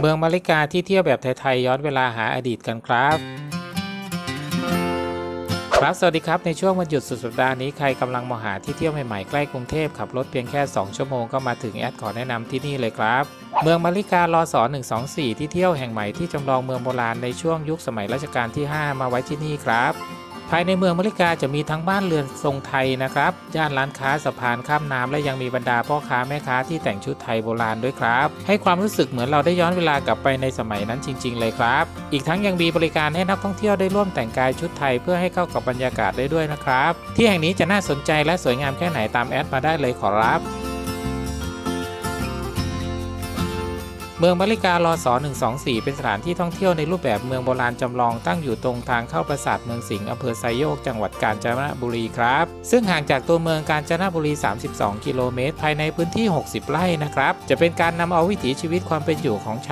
เมืองมาริกาที่เที่ยวแบบไทย ๆ ย้อนเวลาหาอดีตกันครับ ครับ สวัสดีครับ ในช่วงวันหยุดสุดสัปดาห์นี้ใครกำลังมองหาที่เที่ยวใหม่ๆ ใกล้กรุงเทพขับรถเพียงแค่ 2 ชั่วโมงก็มาถึงแอดขอแนะนำที่นี่เลยครับ เมืองมาริการอสอ124 ที่เที่ยวแห่งใหม่ที่จำลองเมืองโบราณในช่วงยุคสมัยรัชกาลที่ 5 มาไว้ที่นี่ครับ ภายในเมืองมริกาจะมีทั้งบ้านเรือนทรงไทยนะครับย่านร้านค้าสะพานข้ามน้ำและยังมีบรรดาพ่อค้าแม่ค้าที่แต่งชุดไทยโบราณด้วยครับ ให้ความรู้สึกเหมือนเราได้ย้อนเวลากลับไปในสมัยนั้นจริง ๆ เลยครับ อีกทั้งยังมีบริการให้นักท่องเที่ยวได้ร่วมแต่งกายชุดไทยเพื่อให้เข้ากับบรรยากาศได้ด้วยนะครับ ที่แห่งนี้จะน่าสนใจและสวยงามแค่ไหนตามแอดมาได้เลยขอรับ เมืองมาริการอสอ124 เป็นสถานที่ท่องเที่ยวในรูปแบบเมืองโบราณจำลองตั้งอยู่ตรงทางเข้าปราสาทเมืองสิงห์อำเภอไซโยก จังหวัดกาญจนบุรีครับ ซึ่งห่างจากตัวเมืองกาญจนบุรี 32 กิโลเมตร ภายในพื้นที่ 60 ไร่นะครับ จะเป็นการนำเอาวิถีชีวิตความเป็นอยู่ของชาว